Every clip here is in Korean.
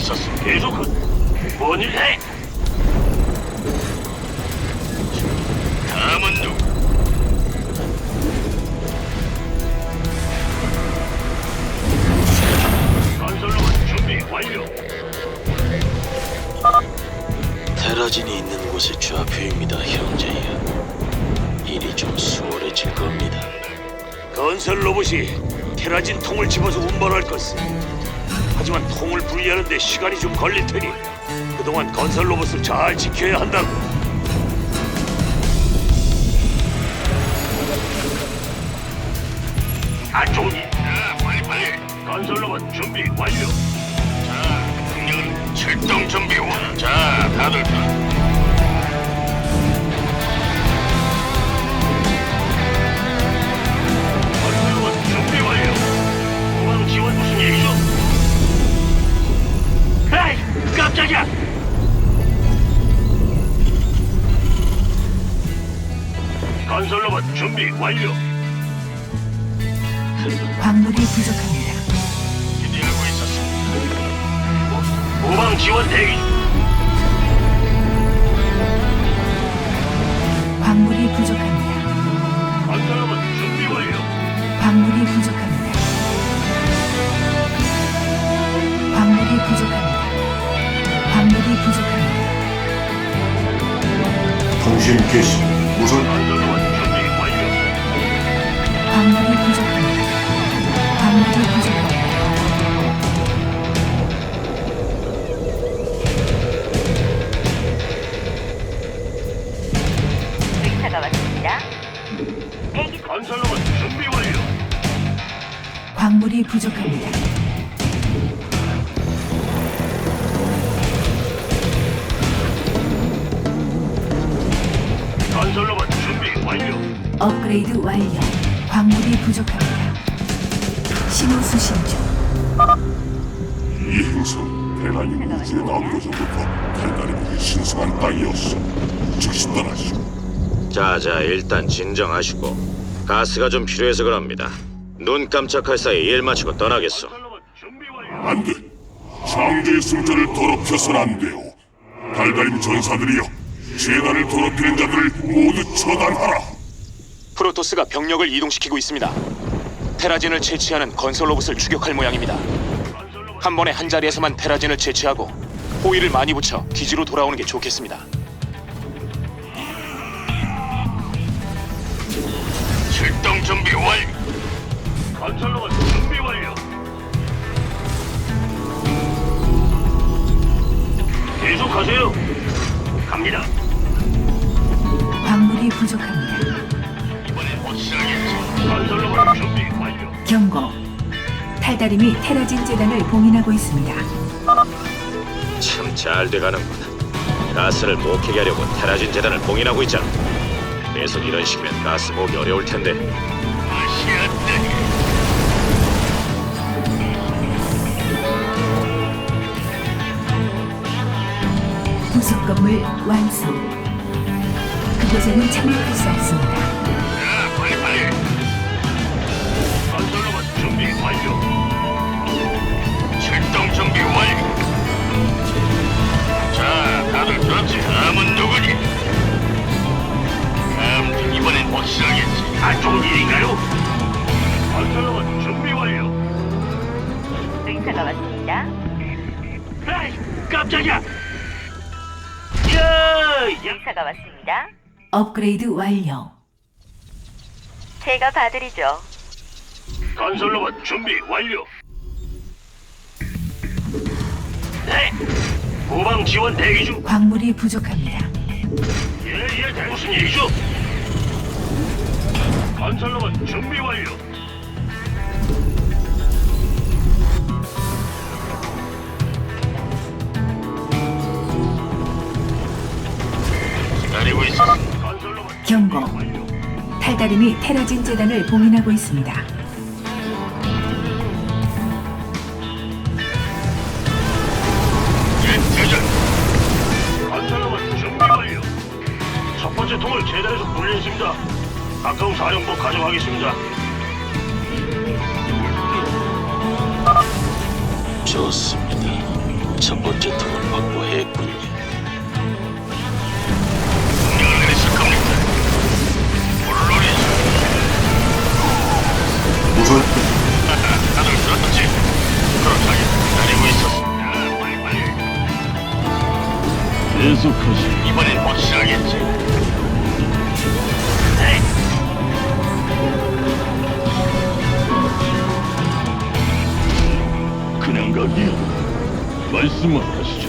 있었어. 계속 뭔 일 해? 다음은 누구? 건설로만 준비 완료. 테라진이 있는 곳의 좌표입니다, 형제여. 일이 좀 수월해질 겁니다. 건설 로봇이 테라진 통을 집어서 운반할 것을. 하지만 통을 분리하는데 시간이 좀 걸릴 테니 그동안 건설 로봇을 잘 지켜야 한다고. 안쪽이. 자, 빨리 빨리. 건설 로봇 준비 완료. 자, 공격은 출동 준비 완. 자, 다들. 건 완료. 광물이 부족합니다. 기대하고 있었습니다. 후방 지원 대기 중. 광물이 부족합니다. 건설로봇 준비 완료. 광물이 부족합니다. 광물이 부족합니다. 광물이 부족합니다. 통신 개시 대기 건설로봇 준비 완료. 광물이 부족합니다. 건설로봇 준비 완료. 업그레이드 완료. 광물이 부족합니다. 신호 수신 중. 이 행성 대란이 나오기 전부터 달달이 신성한 땅이었어 즉시 떠나시오 자자 일단 진정하시고 가스가 좀 필요해서 그럽니다. 눈 깜짝할 사이 일 마치고 떠나겠소. 완료. 안돼 창조의 승자를 더럽혀서는 안 돼요 달달임 전사들이여 재단을 더럽히는 자들을 모두 처단하라 프로토스가 병력을 이동시키고 있습니다. 테라진을 채취하는 건설 로봇을 추격할 모양입니다. 한 번에 한 자리에서만 테라진을 채취하고 호위를 많이 붙여 기지로 돌아오는 게 좋겠습니다. 출동 준비 완료. 건설로봇 준비 완료. 계속하세요. 갑니다. 광물이 부족합니다. 이번엔 확실하겠지. 건설로봇 준비 완료. 경고. 탈다림이 테라진 재단을 봉인하고 있습니다. 참 잘 돼가는군. 가스를 목회게 하려고 테라진 재단을 봉인하고 있잖아. 계속 이런 식이면 가스 모으기 어려울 텐데. 부속 건물 완성. 그곳에는 착륙할 수 없습니다. 자, 빨리 빨리. 건설로봇 준비 완료. 출동 준비 완료. 깜짝이야. 야, 야. 의사가 왔습니다. 업그레이드 완료. 제가 봐드리죠. 건설로봇 준비 완료. 네. 후방 지원 대기 중. 광물이 부족합니다. 예, 예, 대- 무슨 일이죠? 건설로봇 준비 완료. 기다리고 있어. 경고. 탈다림이 테라진 재단을 봉인하고 있습니다. 예, 준비 완료. 첫 번째 통을 계단에서 분리했습니다. 가까운 사령부 가져가겠습니다. 좋습니다. 첫 번째 통을 확보했군요. 계속하시. 이번엔 확실하겠지. 네. 그냥 가기야. 말씀만 하시죠.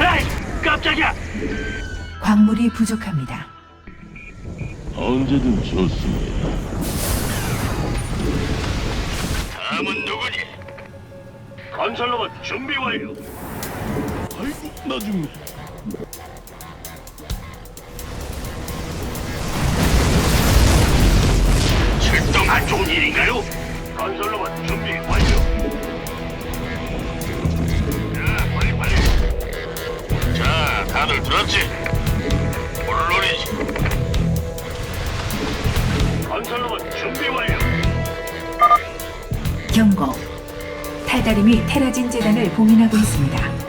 에이, 깜짝이야. 광물이 부족합니다. 언제든 좋습니다. 다음은 누구니? 건설로봇 준비 완료. 아이고 나중에. 출동 안 좋은 일인가요? 건설로봇 준비 완료. 다들 들었지? 물론이지. 건설로봇 준비 완료. 경고. 탈다림이 테라진 재단을 봉인하고 있습니다.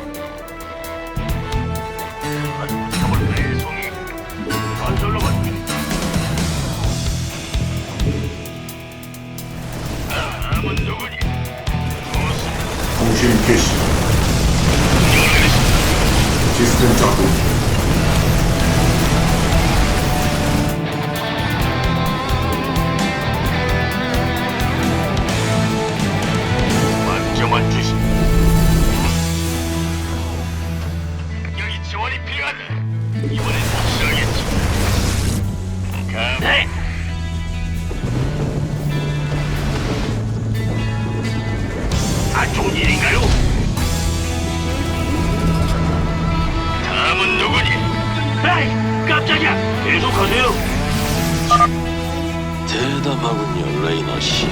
대담하군요, 레이너 씨.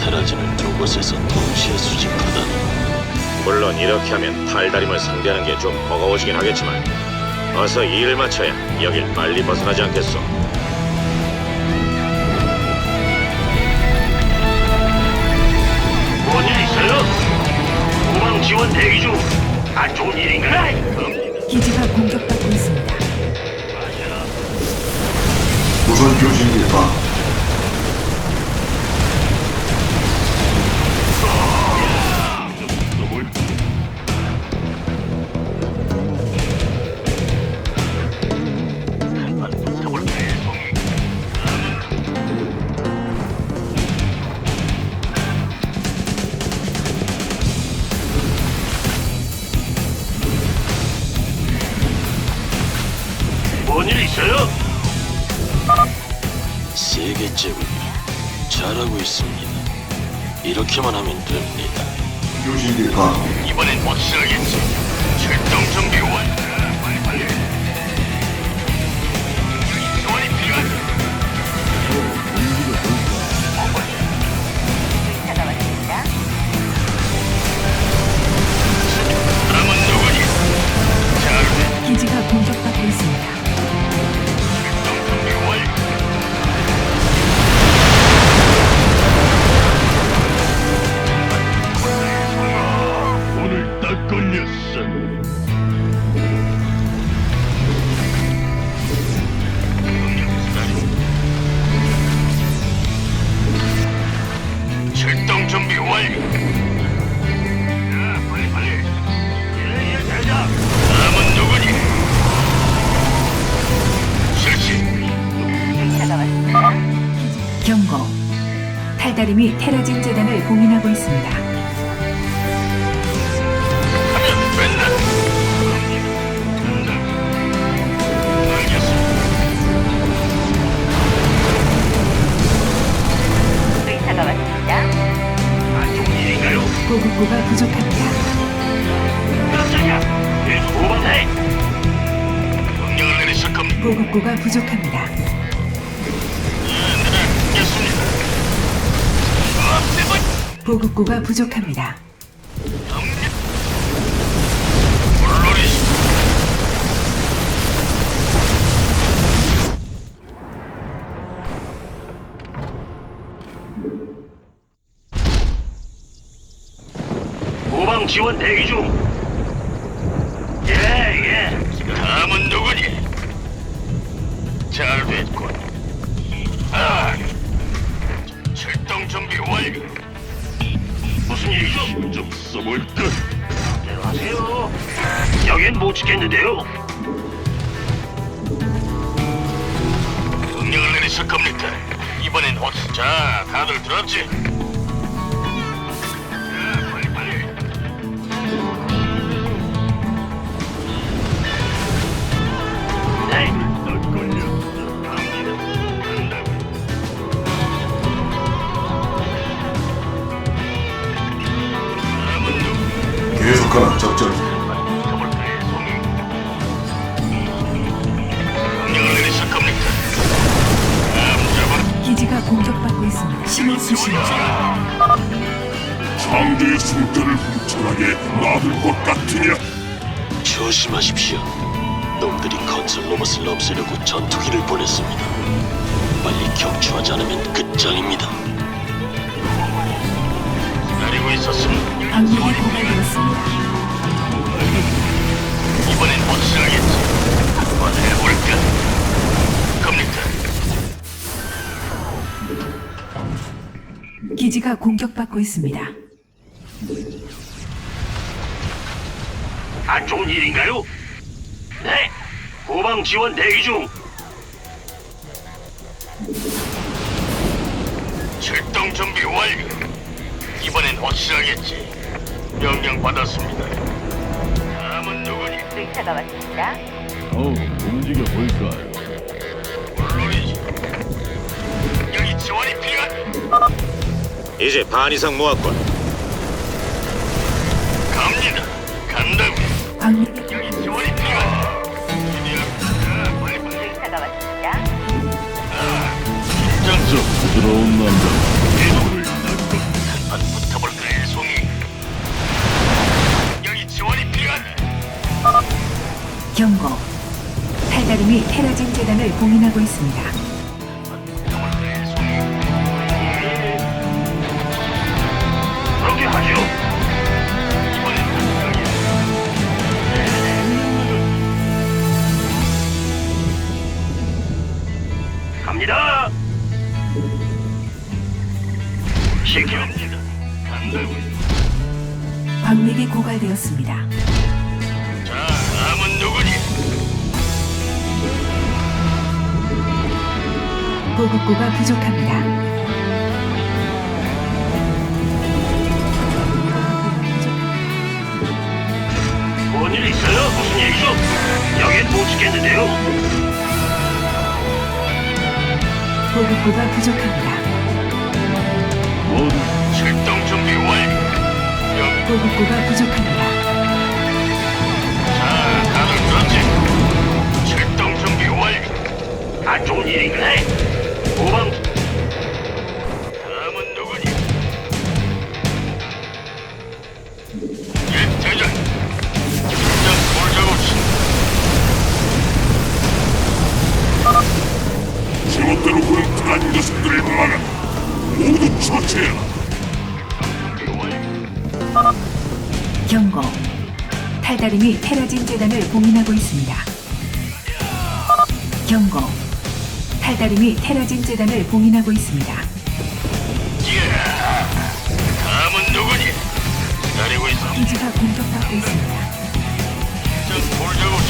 테라진을 두 곳에서 동시에 수집하다니. 물론 이렇게 하면 탈다림을 상대하는 게 좀 버거워지긴 하겠지만 어서 일을 마쳐야 여길 빨리 벗어나지 않겠소. 뭔일 있어요? 후방 지원 대기 중. 안 좋은 일인가? 기지가 공격받고 있습니다. 우선 교신 일과 일 있어요? 세 개째군요. 잘하고 있습니다. 이렇게만 하면 됩니다. 교신 일과 이번엔 확실하겠지. 출동 준비 완. 빨리 빨리. 탈다림이 테라진 재단을 봉인하고 있습니다. 하면 된다. 알겠습니다. 의사가 왔습니다. 안 좋은 일인가요? 보급고가 부족합니다. 깜짝이야. 계속 오반해. 명령을 내리실 겁니다. 보급고가 부족합니다. 알겠습니다. 보급고가 부족합니다. 후방 지원 대기 중. 예, 예. 다음은 누구니? 잘 됐군. 아, 출동 준비 완료. 무슨 일이죠? 좀 써볼까? 하세요. 여긴 못 지켰는데요. 명령을 내리실 겁니까? 이번엔 어자 다들 들었지? 창조의 숨결을 훔쳐나게 놔둘 것 같으냐? 조심하십시오. 놈들이 건설 로봇을 없애려고 전투기를 보냈습니다. 빨리 격추하지 않으면 끝장입니다. 기다리고 있었음. 방력이 고갈되었습니다. 이번엔 확실하겠지. 한번 해볼까? 겁니까? 기지가 공격받고 있습니다. 안 좋은 일인가요? 네. 후방 지원 대기 중. 출동 준비 완료. 이번엔 확실하겠지. 명령 받았습니다. 다음은 누구니? 의사가 왔습니다. 물론이지. 여기 지원이 필요한. 이제 반 이상 모았군. 장좀 부드러운 남자. 대도를 한판 붙어볼까요, 송이? 여기 지원이 필요하다. 경고. 탈다림이 테라진 재단을 봉인하고 있습니다. 보급고가 부족합니다. 뭔일 있어요? 무슨 얘기죠? 여긴 못 지켰는데요. 보급고가 부족합니다. 출동 준비 완료. 여기 보급고가 부족합니다. 자, 다들 들었지? 출동 준비 완료. 안 좋은 일인가 해? 테라진 재단을 봉인하고 있습니다. 경고. 탈다림이 테라진 재단을 봉인하고 있습니다. 다음은 누구니? 기다리고 있어. 기지가 공격받고 있습니다. 긴장 돌자고 친.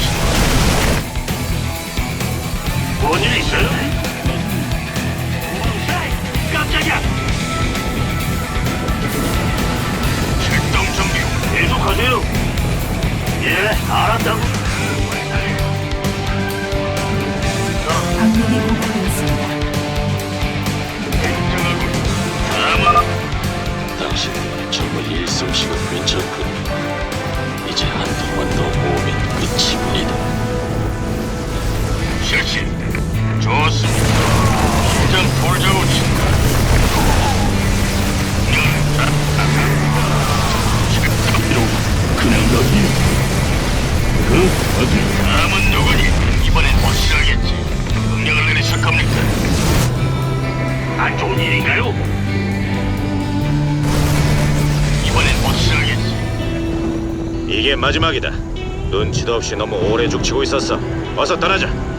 뭔일 있어요? 깜짝이야! 출동 준비 계속하세요. 예, 알았다고. 방력이 다음은 당신 정말 일솜씨가 괜찮군. 마지막이다. 눈치도 없이 너무 오래 죽치고 있었어. 어서 떠나자.